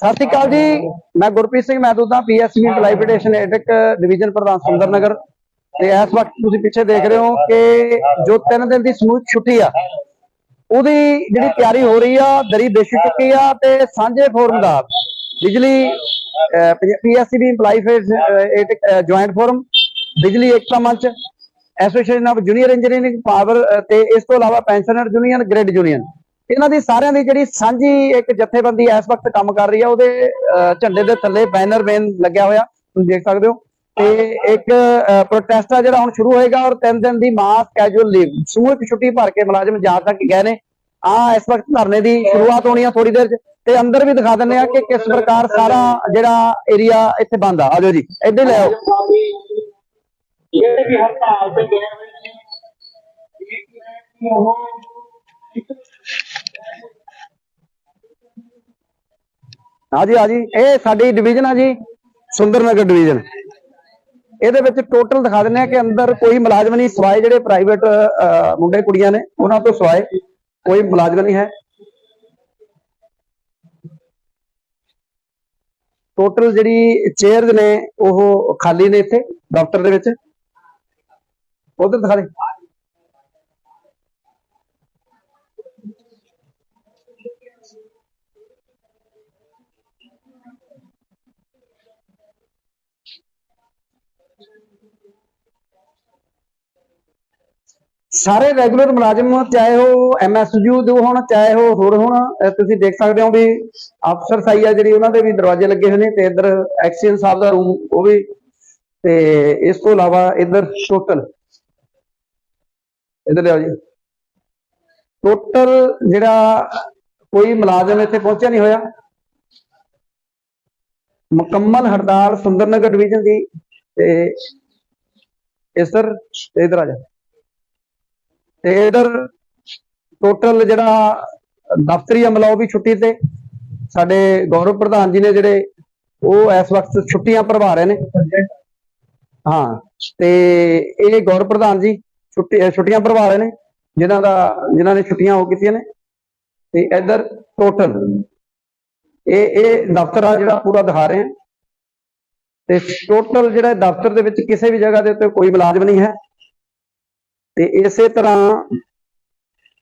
ਸਤਿ ਸ਼੍ਰੀ ਅਕਾਲ ਜੀ। ਮੈਂ ਗੁਰਪ੍ਰੀਤ ਸਿੰਘ ਮਹਿਦੂਦਾ ਪੀਐਸਬੀ ਲਾਈਬ੍ਰੇਸ਼ਨ ਐਡਿਕ ਡਿਵੀਜ਼ਨ ਪ੍ਰਧਾਨ ਸੁੰਦਰ ਨਗਰ ਤੇ ਇਸ ਵਕਤ ਤੁਸੀਂ ਪਿੱਛੇ ਦੇਖ ਰਹੇ ਹੋ ਕਿ ਜੋ 3 ਦਿਨ ਦੀ ਸਮੂਹ ਛੁੱਟੀ ਆ, ਉਹਦੀ ਜਿਹੜੀ ਤਿਆਰੀ ਹੋ ਰਹੀ ਆ, ਦਰੀ ਵਿਛ ਚੁੱਕੀ ਆ ਤੇ ਸਾਂਝੇ ਫੋਰਮ ਦਾ ਬਿਜਲੀ PSCB employee face joint forum Bijli Ekta Manch association of junior engineering power ਤੇ ਇਸ ਤੋਂ ਇਲਾਵਾ ਪੈਨਸ਼ਨਰ ਯੂਨੀਅਨ ਗ੍ਰਿਡ ਯੂਨੀਅਨ ਇਹਨਾਂ ਦੀ ਸਾਰਿਆਂ ਦੀ ਜਿਹੜੀ ਸਾਂਝੀ ਇੱਕ ਜਥੇਬੰਦੀ ਇਸ ਵਕਤ ਕੰਮ ਕਰ ਰਹੀ ਆ, ਉਹਦੇ ਝੰਡੇ ਦੇ ਥੱਲੇ ਬੈਨਰ ਮੇਨ ਲੱਗਿਆ ਹੋਇਆ, ਤੁਸੀਂ ਦੇਖ ਸਕਦੇ ਹੋ। ਤੇ ਇੱਕ ਪ੍ਰੋਟੈਸਟ ਆ ਜਿਹੜਾ ਹੁਣ ਸ਼ੁਰੂ ਹੋਏਗਾ ਔਰ 3 ਦਿਨ ਦੀ ਮਾਸ ਕੈਜੂਅਲ ਲੀਵ ਸਮੂਹਿਕ ਛੁੱਟੀ ਭਰ ਕੇ ਮੁਲਾਜ਼ਮ ਜਾ ਤੱਕ ਗਏ ਨੇ। ਆ ਇਸ ਵਕਤ ਧਰਨੇ ਦੀ ਸ਼ੁਰੂਆਤ ਹੋਣੀ ਆ ਥੋੜੀ ਦੇਰ ਚ। ਤੇ ਅੰਦਰ ਵੀ ਦਿਖਾ ਦਿੰਦੇ ਆ ਕਿ ਕਿਸ ਪ੍ਰਕਾਰ ਸਾਰਾ ਜਿਹੜਾ ਏਰੀਆ ਇੱਥੇ ਬੰਦ ਆ। ਆਜੋ ਜੀ, ਇੱਧਰ ਲੈ ਆਓ। ਜਿਹੜੇ ਵੀ ਹੜਤਾਲ ਤੇ ਗਏ ਹੋਏ ਨੇ, ਇਹ ਕਿ ਉਹ ਹਾਂਜੀ ਹਾਂਜੀ ਇਹ ਸਾਡੀ ਡਿਵੀਜ਼ਨ ਆ ਜੀ ਸੁੰਦਰ ਨਗਰ ਡਿਵੀਜ਼ਨ ਇਹਦੇ ਵਿੱਚ ਟੋਟਲ ਦਿਖਾ ਦਿੰਦੇ ਆ ਕਿ ਅੰਦਰ ਕੋਈ ਮੁਲਾਜ਼ਮ ਨਹੀਂ, ਸਵਾਏ ਜਿਹੜੇ ਪ੍ਰਾਈਵੇਟ ਮੁੰਡੇ ਕੁੜੀਆਂ ਨੇ, ਉਹਨਾਂ ਤੋਂ ਸਵਾਏ ਕੋਈ ਮੁਲਾਜ਼ਮ ਨਹੀਂ ਹੈ। ਟੋਟਲ ਜਿਹੜੀ ਚੇਅਰਸ ਨੇ, ਉਹ ਖਾਲੀ ਨੇ ਇੱਥੇ, ਦਫ਼ਤਰ ਦੇ ਵਿੱਚ। ਉਧਰ ਦਿਖਾ ਦੇ। ਸਾਰੇ ਰੈਗੂਲਰ ਮੁਲਾਜ਼ਮ ਚਾਹੇ ਉਹ ਐਮਐਸਯੂ ਦੇ ਹੋਣ, ਚਾਹੇ ਉਹ ਹੋਰ ਹੋਣ ਤੁਸੀਂ ਦੇਖ ਸਕਦੇ ਹੋ ਵੀ ਅਫਸਰ ਸਾਈ ਆ ਜਿਹੜੀ ਉਹਨਾਂ ਦੇ ਵੀ ਦਰਵਾਜ਼ੇ ਲੱਗੇ ਹੋਏ ਨੇ ਤੇ ਇੱਧਰ ਐਕਸੀਅਨ ਸਾਹਿਬ ਦਾ ਰੂਮ ਉਹ ਵੀ ਤੇ ਇਸ ਤੋਂ ਇਲਾਵਾ ਇੱਧਰ ਟੋਟਲ ਇੱਧਰ ਲਿਆਓ ਜੀ। ਟੋਟਲ ਜਿਹੜਾ ਕੋਈ ਮੁਲਾਜ਼ਮ ਇੱਥੇ ਪਹੁੰਚਿਆ ਨਹੀਂ ਹੋਇਆ। ਮੁਕੰਮਲ ਹੜਤਾਲ ਸੁੰਦਰਨਗਰ ਡਿਵੀਜ਼ਨ ਦੀ ਤੇ ਇਸ ਤੇ ਇਧਰ ਆ ਜਾ ਤੇ ਇਧਰ ਟੋਟਲ ਜਿਹੜਾ ਦਫ਼ਤਰੀ ਅਮਲਾ ਉਹ ਵੀ ਛੁੱਟੀ ਤੇ। ਸਾਡੇ ਗੌਰਵ ਪ੍ਰਧਾਨ ਜੀ ਨੇ ਜਿਹੜੇ ਉਹ ਇਸ ਵਕਤ ਛੁੱਟੀਆਂ ਭਰਵਾ ਰਹੇ ਨੇ। ਹਾਂ, ਤੇ ਇਹ ਗੌਰਵ ਪ੍ਰਧਾਨ ਜੀ ਛੁੱਟੀ ਛੁੱਟੀਆਂ ਭਰਵਾ ਰਹੇ ਨੇ, ਜਿਨ੍ਹਾਂ ਦਾ, ਜਿਨ੍ਹਾਂ ਨੇ ਛੁੱਟੀਆਂ ਹੋ ਕੀਤੀਆਂ ਨੇ। ਤੇ ਇਧਰ ਟੋਟਲ ਇਹ ਇਹ ਦਫ਼ਤਰ ਆ ਜਿਹੜਾ ਪੂਰਾ ਦਿਖਾ ਰਹੇ ਹਾਂ ਤੇ ਟੋਟਲ ਜਿਹੜਾ ਦਫ਼ਤਰ ਦੇ ਵਿੱਚ ਕਿਸੇ ਵੀ ਜਗ੍ਹਾ ਦੇ ਉੱਤੇ ਕੋਈ ਮੁਲਾਜ਼ਮ ਨਹੀਂ ਹੈ। ਤੇ ਇਸੇ ਤਰ੍ਹਾਂ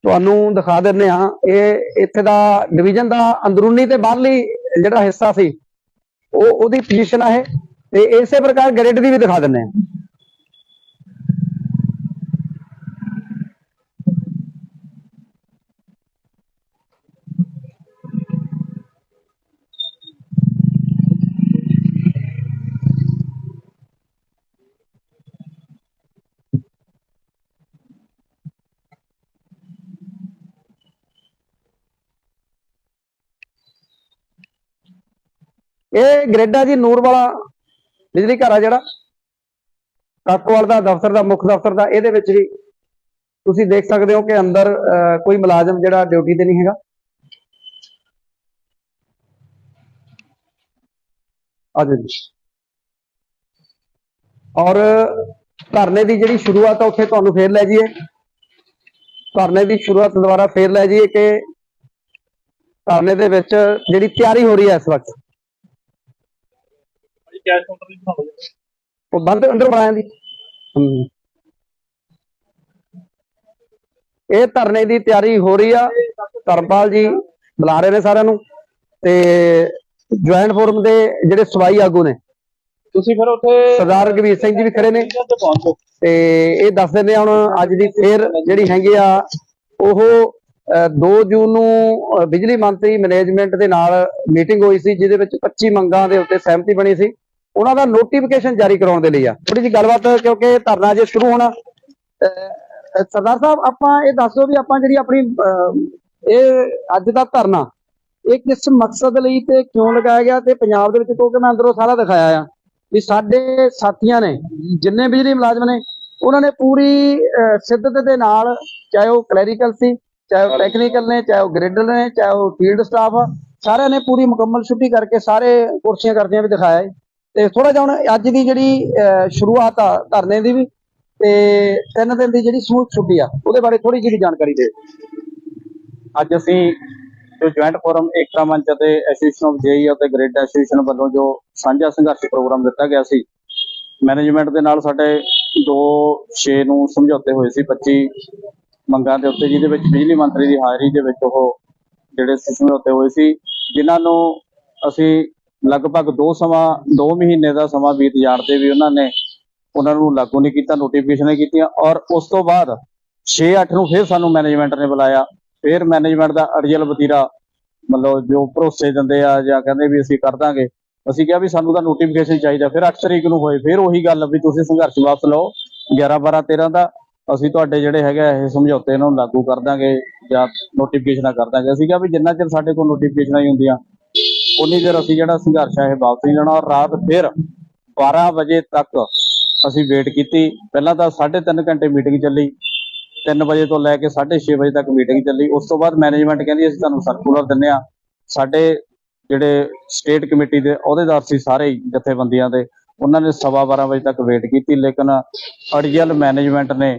ਤੁਹਾਨੂੰ ਦਿਖਾ ਦਿੰਦੇ ਆ ਇਹ ਇੱਥੇ ਦਾ ਡਿਵੀਜ਼ਨ ਦਾ ਅੰਦਰੂਨੀ ਤੇ ਬਾਹਰਲੀ ਜਿਹੜਾ ਹਿੱਸਾ ਸੀ, ਉਹ ਉਹਦੀ ਪੋਜੀਸ਼ਨ ਆ ਇਹ, ਤੇ ਇਸੇ ਪ੍ਰਕਾਰ ਗ੍ਰਿਡ ਦੀ ਵੀ ਦਿਖਾ ਦਿੰਦੇ ਆ ਇਹ ਗ੍ਰਿਡ ਆ ਜੀ ਨੂਰਵਾਲਾ ਬਿਜਲੀ ਘਰ ਆ ਜਿਹੜਾ। ਕਾਕੋਵਾਲ ਦਾ ਦਫ਼ਤਰ ਦਾ ਮੁੱਖ ਦਫ਼ਤਰ ਦਾ ਇਹਦੇ ਵਿੱਚ ਵੀ ਤੁਸੀਂ ਦੇਖ ਸਕਦੇ ਹੋ ਕਿ ਅੰਦਰ ਅਹ, ਕੋਈ ਮੁਲਾਜ਼ਮ ਜਿਹੜਾ ਡਿਊਟੀ ਤੇ ਨਹੀਂ ਹੈਗਾ। ਆਜੋ ਜੀ। ਔਰ ਧਰਨੇ ਦੀ ਜਿਹੜੀ ਸ਼ੁਰੂਆਤ ਆ ਉੱਥੇ ਤੁਹਾਨੂੰ ਫੇਰ ਲੈ ਜਾਈਏ। ਧਰਨੇ ਦੀ ਸ਼ੁਰੂਆਤ ਦੁਬਾਰਾ ਫੇਰ ਲੈ ਜਾਈਏ ਕਿ ਧਰਨੇ ਦੇ ਵਿੱਚ ਜਿਹੜੀ ਤਿਆਰੀ ਹੋ ਰਹੀ ਹੈ ਇਸ ਵਕਤ। ਕੈਸ਼ ਕਾਊਂਟਰ ਉਹ ਬੰਦ ਅੰਦਰ ਬਣਾਇਆ ਦੀ। ਇਹ ਧਰਨੇ ਦੀ ਤਿਆਰੀ ਹੋ ਰਹੀ ਆ। ਧਰਮਪਾਲ ਜੀ ਬੁਲਾ ਰਹੇ ਨੇ ਸਾਰਿਆਂ ਨੂੰ ਤੇ ਜੁਆਇੰਟ ਫੋਰਮ ਦੇ ਜਿਹੜੇ ਸਵਾਈ ਆਗੂ ਨੇ। ਤੁਸੀਂ ਫਿਰ ਉੱਥੇ ਸਰਦਾਰ ਰਘਵੀਰ ਸਿੰਘ ਜੀ ਵੀ ਖੜੇ ਨੇ। ਤੇ ਇਹ ਦੱਸ ਦਿੰਦੇ ਆ ਹੁਣ ਅੱਜ ਦੀ ਫੇਰ ਜਿਹੜੀ ਹੈਗੀ ਆ ਉਹ ਅਹ, 2 ਜੂਨ ਨੂੰ ਬਿਜਲੀ ਮੰਤਰੀ ਮੈਨੇਜਮੈਂਟ ਦੇ ਨਾਲ ਮੀਟਿੰਗ ਹੋਈ ਸੀ ਜਿਹਦੇ ਵਿੱਚ 25 ਮੰਗਾਂ ਦੇ ਉੱਤੇ ਸਹਿਮਤੀ ਬਣੀ ਸੀ। ਉਹਨਾਂ ਦਾ ਨੋਟੀਫਿਕੇਸ਼ਨ ਜਾਰੀ ਕਰਾਉਣ ਦੇ ਲਈ ਆ। ਥੋੜੀ ਜਿਹੀ ਗੱਲਬਾਤ, ਕਿਉਂਕਿ ਧਰਨਾ ਜੇ ਸ਼ੁਰੂ ਹੋਣਾ ਸਰਦਾਰ ਸਾਹਿਬ, ਆਪਾਂ ਇਹ ਦੱਸੋ ਵੀ ਆਪਾਂ ਜਿਹੜੀ ਆਪਣੀ ਇਹ ਅੱਜ ਦਾ ਧਰਨਾ, ਇਹ ਕਿਸ ਮਕਸਦ ਲਈ ਤੇ ਕਿਉਂ ਲਗਾਇਆ ਗਿਆ ਤੇ ਪੰਜਾਬ ਦੇ ਵਿੱਚ ਕਿਉਂਕਿ ਮੈਂ ਅੰਦਰੋਂ ਸਾਰਾ ਦਿਖਾਇਆ ਆ ਵੀ ਸਾਡੇ ਸਾਥੀਆਂ ਨੇ, ਜਿੰਨੇ ਬਿਜਲੀ ਮੁਲਾਜ਼ਮ ਨੇ, ਉਹਨਾਂ ਨੇ ਪੂਰੀ ਸਿੱਧਤ ਦੇ ਨਾਲ ਚਾਹੇ ਉਹ ਕਲੈਰੀਕਲ ਸੀ, ਚਾਹੇ ਉਹ ਟੈਕਨੀਕਲ ਨੇ, ਚਾਹੇ ਉਹ ਗ੍ਰਿਡ ਨੇ, ਚਾਹੇ ਉਹ ਫੀਲਡ ਸਟਾਫ ਆ, ਸਾਰਿਆਂ ਨੇ ਪੂਰੀ ਮੁਕੰਮਲ ਛੁੱਟੀ ਕਰਕੇ ਸਾਰੇ ਕੁਰਸੀਆਂ ਕਰਦੀਆਂ ਵੀ ਦਿਖਾਇਆ ਹੈ ਤੇ ਥੋੜਾ ਜਿਹਾ ਹੁਣ ਅੱਜ ਦੀ ਜਿਹੜੀ ਸ਼ੁਰੂਆਤ ਆ ਧਰਨੇ ਦੀ ਵੀ, ਤੇ ਤਿੰਨ ਦਿਨ ਦੀ ਜਿਹੜੀ ਸਮੂਹ ਛੁੱਟੀ ਆ, ਉਹਦੇ ਬਾਰੇ ਥੋੜੀ ਜਿਹੀ ਜਾਣਕਾਰੀ ਦਿਓ। ਅੱਜ ਅਸੀਂ ਜੋ ਜੁਆਇੰਟ ਫੋਰਮ ਏਕਤਾ ਮੰਚ ਅਤੇ ਐਸੋਸੀਏਸ਼ਨ ਆਫ ਜੇਈ ਅਤੇ ਗ੍ਰੇਡ ਐਸੋਸੀਏਸ਼ਨ ਵੱਲੋਂ ਜੋ ਸਾਂਝਾ ਸੰਘਰਸ਼ ਪ੍ਰੋਗਰਾਮ ਦਿੱਤਾ ਗਿਆ ਸੀ ਮੈਨੇਜਮੈਂਟ ਦੇ ਨਾਲ ਸਾਡੇ 2 6 ਨੂੰ ਸਮਝੌਤੇ ਹੋਏ ਸੀ 25 ਮੰਗਾਂ ਦੇ ਉੱਤੇ, ਜਿਹਦੇ ਵਿੱਚ ਬਿਜਲੀ ਮੰਤਰੀ ਦੀ ਹਾਜ਼ਰੀ ਦੇ ਵਿੱਚ ਉਹ ਜਿਹੜੇ ਸਮਝੌਤੇ ਹੋਏ ਸੀ, ਜਿਨ੍ਹਾਂ ਨੂੰ ਅਸੀਂ ਲਗਭਗ 2 ਸਮਾਂ 2 ਮਹੀਨੇ ਦਾ ਸਮਾਂ ਬੀਤ ਜਾਣ ਤੇ ਵੀ ਉਹਨਾਂ ਨੇ ਉਹਨਾਂ ਨੂੰ ਲਾਗੂ ਨਹੀਂ ਕੀਤਾ ਨੋਟੀਫਿਕੇਸ਼ਨ ਕੀਤੀਆਂ ਔਰ ਉਸ ਤੋਂ ਬਾਅਦ 6-8 ਨੂੰ ਫਿਰ ਸਾਨੂੰ ਮੈਨੇਜਮੈਂਟ ਨੇ ਬੁਲਾਇਆ। ਫਿਰ ਮੈਨੇਜਮੈਂਟ ਦਾ ਅੜਜਲ ਵਤੀਰਾ ਮਤਲਬ ਜੋ ਭਰੋਸੇ ਦਿੰਦੇ ਆ ਜਾਂ ਕਹਿੰਦੇ ਵੀ ਅਸੀਂ ਕਰ ਦਾਂਗੇ, ਅਸੀਂ ਕਿਹਾ ਵੀ ਸਾਨੂੰ ਤਾਂ ਨੋਟੀਫਿਕੇਸ਼ਨ ਚਾਹੀਦਾ। ਫਿਰ 8 ਤਰੀਕ ਨੂੰ ਹੋਏ, ਫਿਰ ਉਹੀ ਗੱਲ ਵੀ ਤੁਸੀਂ ਸੰਘਰਸ਼ ਵਾਪਸ ਲਓ 11 12 13 ਦਾ, ਅਸੀਂ ਤੁਹਾਡੇ ਜਿਹੜੇ ਹੈਗੇ ਆ, ਇਹ ਸਮਝੌਤੇ ਇਹਨਾਂ ਨੂੰ ਲਾਗੂ ਕਰ ਦਾਂਗੇ ਜਾਂ ਨੋਟੀਫਿਕੇਸ਼ਨਾਂ ਕਰ ਦਾਂਗੇ। ਅਸੀਂ ਕਿਹਾ ਵੀ ਜਿੰਨਾ ਚਿਰ ਸਾਡੇ ਕੋਲ ਨੋਟੀਫਿਕੇਸ਼ਨਾਂ ਹੀ ਹੁੰਦੀਆਂ ਉਨੀ ਦੇਰ ਅਸੀਂ ਜਿਹੜਾ ਸੰਘਰਸ਼ ਹੈ ਇਹ ਵਾਪਸ ਨਹੀਂ ਲੈਣਾ ਔਰ ਰਾਤ ਫਿਰ 12 ਵਜੇ ਤੱਕ ਅਸੀਂ ਵੇਟ ਕੀਤੀ। ਪਹਿਲਾਂ ਤਾਂ 3.5 ਘੰਟੇ ਮੀਟਿੰਗ ਚੱਲੀ। 3 ਵਜੇ ਤੋਂ ਲੈ ਕੇ 6:30 ਵਜੇ ਤੱਕ ਮੀਟਿੰਗ ਚੱਲੀ। ਉਸ ਤੋਂ ਬਾਅਦ ਮੈਨੇਜਮੈਂਟ ਕਹਿੰਦੀ ਅਸੀਂ ਤੁਹਾਨੂੰ ਸਰਕੂਲਰ ਦਿੰਨੇ ਆ ਸਾਡੇ ਜਿਹੜੇ ਸਟੇਟ ਕਮੇਟੀ ਦੇ ਅਹੁਦੇਦਾਰ ਸੀ ਸਾਰੇ ਜਥੇਬੰਦੀਆਂ ਦੇ, ਉਹਨਾਂ ਨੇ ਸਵਾ 12 ਵਜੇ ਤੱਕ ਵੇਟ ਕੀਤੀ। ਲੇਕਿਨ ਅੜੀਅਲ ਮੈਨੇਜਮੈਂਟ ਨੇ,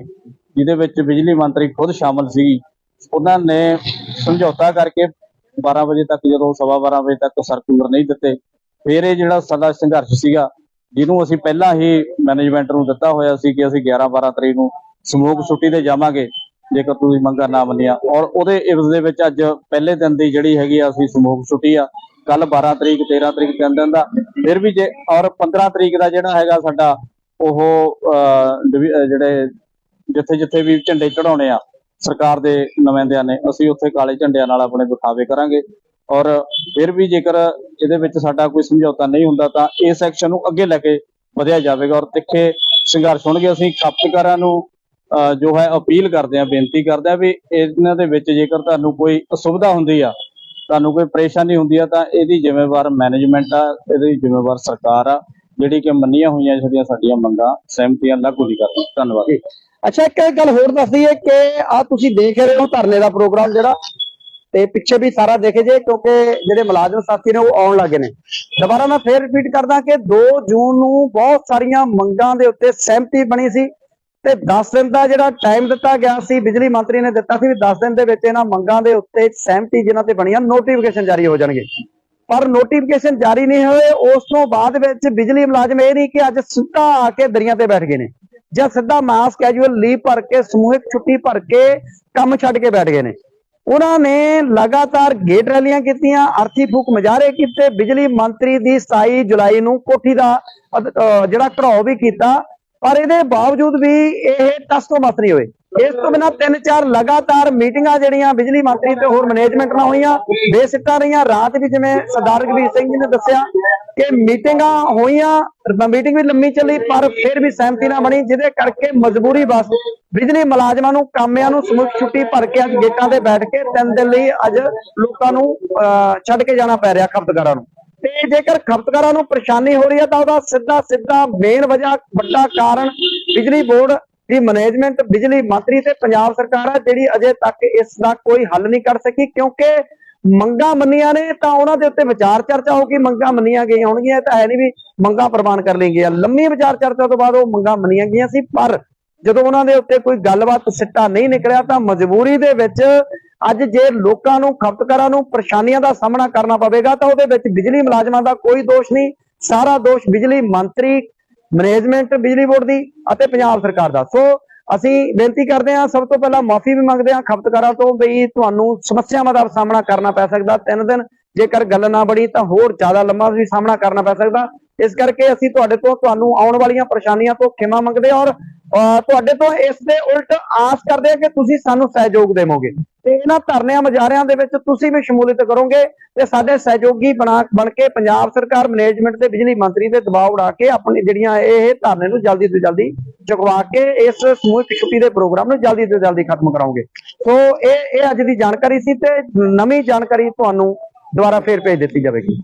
ਜਿਹਦੇ ਵਿੱਚ ਬਿਜਲੀ ਮੰਤਰੀ ਖੁਦ ਸ਼ਾਮਲ ਸੀ ਉਹਨਾਂ ਨੇ ਸਮਝੌਤਾ ਕਰਕੇ 12 ਵਜੇ ਤੱਕ ਜਦੋਂ ਸਵਾ 12 ਵਜੇ ਤੱਕ ਸਰਕੂਲਰ ਨਹੀਂ ਦਿੱਤੇ ਫਿਰ ਇਹ ਜਿਹੜਾ ਸਾਡਾ ਸੰਘਰਸ਼ ਸੀਗਾ ਜਿਹਨੂੰ ਅਸੀਂ ਪਹਿਲਾਂ ਹੀ ਮੈਨੇਜਮੈਂਟ ਨੂੰ ਦਿੱਤਾ ਹੋਇਆ ਸੀ ਕਿ ਅਸੀਂ 11 12 ਤਰੀਕ ਨੂੰ ਸਮੂਹਕ ਛੁੱਟੀ ਤੇ ਜਾਵਾਂਗੇ ਜੇਕਰ ਤੁਸੀਂ ਮੰਗਾਂ ਨਾ ਮੰਨੀਆਂ। ਔਰ ਉਹਦੇ ਇਵਜ਼ ਦੇ ਵਿੱਚ ਅੱਜ ਪਹਿਲੇ ਦਿਨ ਦੀ ਜਿਹੜੀ ਹੈਗੀ ਆ ਅਸੀਂ ਸਮੂਹਕ ਛੁੱਟੀ ਆ ਕੱਲ 12 ਤਰੀਕ 13 ਤਰੀਕ ਤਿੰਨ ਦਿਨ ਦਾ। ਫਿਰ ਵੀ ਜੇ ਔਰ 15 ਤਰੀਕ ਦਾ ਜਿਹੜਾ ਹੈਗਾ ਸਾਡਾ ਉਹ ਅਹ, ਡਿਵੀ- ਜਿਹੜੇ ਜਿੱਥੇ ਜਿੱਥੇ ਵੀ ਝੰਡੇ ਚੜਾਉਣੇ ਆ ਸਰਕਾਰ ਦੇ ਨੁਮਾਇੰਦਿਆਂ ਨੇ, ਅਸੀਂ ਉੱਥੇ ਕਾਲੇ ਝੰਡਿਆਂ ਨਾਲ ਆਪਣੇ ਵਿਖਾਵੇ ਕਰਾਂਗੇ। ਔਰ ਫਿਰ ਵੀ ਜੇਕਰ ਇਹਦੇ ਵਿੱਚ ਸਾਡਾ ਕੋਈ ਸਮਝੌਤਾ ਨਹੀਂ ਹੁੰਦਾ, ਤਾਂ ਇਸ ਐਕਸ਼ਨ ਨੂੰ ਅੱਗੇ ਲੈ ਕੇ ਵਧਿਆ ਜਾਵੇਗਾ। ਔਰ ਤਿੱਖੇ ਸੰਘਰਸ਼ ਹੋਣਗੇ। ਅਸੀਂ ਖਪਤਕਾਰਾਂ ਨੂੰ ਜੋ ਹੈ, ਅਪੀਲ ਕਰਦੇ ਆ ਬੇਨਤੀ ਕਰਦੇ ਆ ਵੀ ਇਹਨਾਂ ਦੇ ਵਿੱਚ ਜੇਕਰ ਤੁਹਾਨੂੰ ਕੋਈ ਅਸੁਵਿਧਾ ਹੁੰਦੀ ਆ, ਤੁਹਾਨੂੰ ਕੋਈ ਪਰੇਸ਼ਾਨੀ ਹੁੰਦੀ ਆ, ਤਾਂ ਇਹਦੀ ਜ਼ਿੰਮੇਵਾਰ ਮੈਨੇਜਮੈਂਟ ਆ, ਇਹਦੀ ਜ਼ਿੰਮੇਵਾਰ ਸਰਕਾਰ ਆ, ਜਿਹੜੀ ਕਿ ਮੰਨੀਆਂ ਹੋਈਆਂ ਜਿਹੜੀਆਂ ਸਾਡੀਆਂ ਮੰਗਾਂ ਸਹਿਮਤੀਆਂ ਲਾਗੂ ਨਹੀਂ ਕਰਦੀ ਧੰਨਵਾਦ। ਅੱਛਾ, ਇੱਕ ਗੱਲ ਹੋਰ ਦੱਸਦੀ ਹੈ ਕਿ ਆ ਤੁਸੀਂ ਦੇਖ ਰਹੇ ਹੋ ਧਰਨੇ ਦਾ ਪ੍ਰੋਗਰਾਮ ਜਿਹੜਾ ਤੇ ਪਿੱਛੇ ਵੀ ਸਾਰਾ ਦੇਖੇ ਜੇ ਕਿਉਂਕਿ ਜਿਹੜੇ ਮੁਲਾਜ਼ਮ ਸਾਥੀ ਨੇ ਉਹ ਆਉਣ ਲੱਗੇ ਨੇ। ਦੁਬਾਰਾ ਮੈਂ ਫੇਰ ਰਿਪੀਟ ਕਰਦਾ ਕਿ 2 ਜੂਨ ਨੂੰ ਬਹੁਤ ਸਾਰੀਆਂ ਮੰਗਾਂ ਦੇ ਉੱਤੇ ਸਹਿਮਤੀ ਬਣੀ ਸੀ ਤੇ 10 ਦਿਨ ਦਾ ਜਿਹੜਾ ਟਾਈਮ ਦਿੱਤਾ ਗਿਆ ਸੀ, ਬਿਜਲੀ ਮੰਤਰੀ ਨੇ ਦਿੱਤਾ ਸੀ ਵੀ 10 ਦਿਨ ਦੇ ਵਿੱਚ ਇਹਨਾਂ ਮੰਗਾਂ ਦੇ ਉੱਤੇ ਸਹਿਮਤੀ ਜਿਨ੍ਹਾਂ ਤੇ ਬਣੀਆਂ ਨੋਟੀਫਿਕੇਸ਼ਨ ਜਾਰੀ ਹੋ ਜਾਣਗੇ। ਪਰ ਨੋਟੀਫਿਕੇਸ਼ਨ ਜਾਰੀ ਨਹੀਂ ਹੋਏ, ਉਸ ਤੋਂ ਬਾਅਦ ਵਿੱਚ ਬਿਜਲੀ ਮੁਲਾਜ਼ਮ ਇਹ ਨਹੀਂ ਕਿ ਅੱਜ ਸਿੱਧਾ ਆ ਕੇ ਦਰੀਆਂ ਤੇ ਬੈਠ ਗਏ ਨੇ। ਜਾਂ ਸਿੱਧਾ ਮਾਸ ਕੈਜੂਅਲ ਲੀਵ ਭਰ ਕੇ, ਸਮੂਹਿਕ ਛੁੱਟੀ ਭਰ ਕੇ ਕੰਮ ਛੱਡ ਕੇ ਬੈਠ ਗਏ ਨੇ। ਉਹਨਾਂ ਨੇ ਲਗਾਤਾਰ ਗੇਟ ਰੈਲੀਆਂ ਕੀਤੀਆਂ, ਅਰਥੀ ਫੂਕ ਮਜਾਰੇ ਕੀਤੇ, ਬਿਜਲੀ ਮੰਤਰੀ ਦੀ 27 ਜੁਲਾਈ ਨੂੰ ਕੋਠੀ ਦਾ ਜਿਹੜਾ ਘਰਾਓ ਵੀ ਕੀਤਾ, ਪਰ ਇਹਦੇ ਬਾਵਜੂਦ ਵੀ ਇਹ ਟਸ ਤੋਂ ਮਸ ਨਹੀਂ ਹੋਏ। ਇਸ ਤੋਂ ਬਿਨਾਂ ਤਿੰਨ ਚਾਰ ਲਗਾਤਾਰ ਮੀਟਿੰਗਾਂ ਜਿਹੜੀਆਂ ਬਿਜਲੀ ਮੰਤਰੀ ਤੇ ਹੋਰ ਮੈਨੇਜਮੈਂਟ ਨਾਲ ਹੋਈਆਂ ਬੇਸਿੱਟਾਂ ਰਹੀਆਂ। ਰਾਤ ਵੀ ਜਿਵੇਂ ਸਰਦਾਰ ਰਘਬੀਰ ਸਿੰਘ ਜੀ ਨੇ ਦੱਸਿਆ ਕਿ ਮੀਟਿੰਗਾਂ ਹੋਈਆਂ ਮੀਟਿੰਗ ਵੀ ਲੰਮੀ ਚੱਲੀ ਪਰ ਫਿਰ ਵੀ ਸਹਿਮਤੀ ਨਾ ਬਣੀ ਜਿਹਦੇ ਕਰਕੇ ਮਜਬੂਰੀ ਬਸ ਬਿਜਲੀ ਮੁਲਾਜ਼ਮਾਂ ਨੂੰ ਕਾਮਿਆਂ ਨੂੰ ਸਮੂਹ ਛੁੱਟੀ ਭਰ ਕੇ ਅੱਜ ਗੇਟਾਂ ਤੇ ਬੈਠ ਕੇ ਤਿੰਨ ਦਿਨ ਲਈ ਅੱਜ ਲੋਕਾਂ ਨੂੰ ਅਹ, ਛੱਡ ਕੇ ਜਾਣਾ ਪੈ ਰਿਹਾ ਖਪਤਕਾਰਾਂ ਨੂੰ। ਤੇ ਜੇਕਰ ਖਪਤਕਾਰਾਂ ਨੂੰ ਪਰੇਸ਼ਾਨੀ ਹੋ ਰਹੀ ਹੈ ਤਾਂ ਉਹਦਾ ਸਿੱਧਾ ਸਿੱਧਾ ਮੇਨ ਵਜ੍ਹਾ ਵੱਡਾ ਕਾਰਨ ਬਿਜਲੀ ਬੋਰਡ ਦੀ ਮੈਨੇਜਮੈਂਟ ਬਿਜਲੀ ਮੰਤਰੀ ਤੇ ਪੰਜਾਬ ਸਰਕਾਰ ਹੈ ਜਿਹੜੀ ਅਜੇ ਤੱਕ ਇਸ ਦਾ ਕੋਈ ਹੱਲ ਨਹੀਂ ਕਰ ਸਕੀ, ਕਿਉਂਕਿ ਮੰਗਾਂ ਮੰਨੀਆਂ ਨੇ, ਤਾਂ ਉਹਨਾਂ ਦੇ ਉੱਤੇ ਵਿਚਾਰ ਚਰਚਾ ਹੋ ਗਈ ਮੰਨੀਆਂ ਗਈਆਂ ਹੋਣਗੀਆਂ, ਇਹ ਤਾਂ ਹੈ ਨਹੀਂ ਵੀ ਮੰਗਾਂ ਪ੍ਰਵਾਨ ਕਰ ਲਈਆਂ ਲੰਮੀ ਵਿਚਾਰ ਚਰਚਾ ਤੋਂ ਬਾਅਦ ਉਹ ਮੰਗਾਂ ਮੰਨੀਆਂ ਗਈਆਂ ਸੀ, ਪਰ ਜਦੋਂ ਉਹਨਾਂ ਦੇ ਉੱਤੇ ਕੋਈ ਗੱਲਬਾਤ ਸਿੱਟਾ ਨਹੀਂ ਨਿਕਲਿਆ, ਤਾਂ ਮਜਬੂਰੀ ਦੇ ਵਿੱਚ ਅੱਜ ਜੇ ਲੋਕਾਂ ਨੂੰ, ਖਪਤਕਾਰਾਂ ਨੂੰ ਪਰੇਸ਼ਾਨੀਆਂ ਦਾ ਸਾਹਮਣਾ ਕਰਨਾ ਪਵੇਗਾ, ਤਾਂ ਉਹਦੇ ਵਿੱਚ ਬਿਜਲੀ ਮੁਲਾਜ਼ਮਾਂ ਦਾ ਕੋਈ ਦੋਸ਼ ਨਹੀਂ। ਸਾਰਾ ਦੋਸ਼ ਬਿਜਲੀ ਮੰਤਰੀ ਮੈਨੇਜਮੈਂਟ ਬਿਜਲੀ ਬੋਰਡ ਦੀ ਅਤੇ ਪੰਜਾਬ ਸਰਕਾਰ ਦਾ। ਸੋ ਅਸੀਂ ਬੇਨਤੀ ਕਰਦੇ ਹਾਂ, ਸਭ ਤੋਂ ਪਹਿਲਾਂ ਮਾਫੀ ਵੀ ਮੰਗਦੇ ਹਾਂ ਖਪਤਕਾਰਾਂ ਤੋਂ ਵੀ ਤੁਹਾਨੂੰ ਸਮੱਸਿਆਵਾਂ ਦਾ ਸਾਹਮਣਾ ਕਰਨਾ ਪੈ ਸਕਦਾ। ਤਿੰਨ ਦਿਨ ਜੇਕਰ ਗੱਲ ਨਾ ਬਣੀ ਤਾਂ ਹੋਰ ਜ਼ਿਆਦਾ ਲੰਮਾ ਵੀ ਸਾਹਮਣਾ ਕਰਨਾ ਪੈ ਸਕਦਾ। ਇਸ ਕਰਕੇ ਅਸੀਂ ਤੁਹਾਡੇ ਤੋਂ, ਤੁਹਾਨੂੰ ਆਉਣ ਵਾਲੀਆਂ ਪਰੇਸ਼ਾਨੀਆਂ ਤੋਂ ਖਿਮਾ ਮੰਗਦੇ ਹਾਂ ਔਰ ਤੁਹਾਡੇ ਤੋਂ ਇਸ ਦੇ ਉਲਟ ਆਸ ਕਰਦੇ ਹਾਂ ਕਿ ਤੁਸੀਂ ਸਾਨੂੰ ਸਹਿਯੋਗ ਦੇਵੋਗੇ। ਤੇ ਇਹਨਾਂ ਧਰਨਿਆਂ ਮੁਜ਼ਾਹਰਿਆਂ ਦੇ ਵਿੱਚ ਤੁਸੀਂ ਵੀ ਸ਼ਮੂਲੀਅਤ ਕਰੋਗੇ ਤੇ ਸਾਡੇ ਸਹਿਯੋਗੀ ਬਣਾ ਬਣ ਕੇ ਪੰਜਾਬ ਸਰਕਾਰ ਮੈਨੇਜਮੈਂਟ ਤੇ ਬਿਜਲੀ ਮੰਤਰੀ ਤੇ ਦਬਾਅ ਉਡਾ ਕੇ ਆਪਣੀ ਜਿਹੜੀਆਂ ਇਹ ਧਰਨੇ ਨੂੰ ਜਲਦੀ ਤੋਂ ਜਲਦੀ ਚੁਕਵਾ ਕੇ ਇਸ ਸਮੂਹਿਕ ਛੁੱਟੀ ਦੇ ਪ੍ਰੋਗਰਾਮ ਨੂੰ ਜਲਦੀ ਤੋਂ ਜਲਦੀ ਖਤਮ ਕਰਾਉਂਗੇ ਸੋ ਇਹ ਇਹ ਅੱਜ ਦੀ ਜਾਣਕਾਰੀ ਸੀ ਤੇ ਨਵੀਂ ਜਾਣਕਾਰੀ ਤੁਹਾਨੂੰ ਦੁਬਾਰਾ ਫੇਰ ਭੇਜ ਦਿੱਤੀ ਜਾਵੇਗੀ।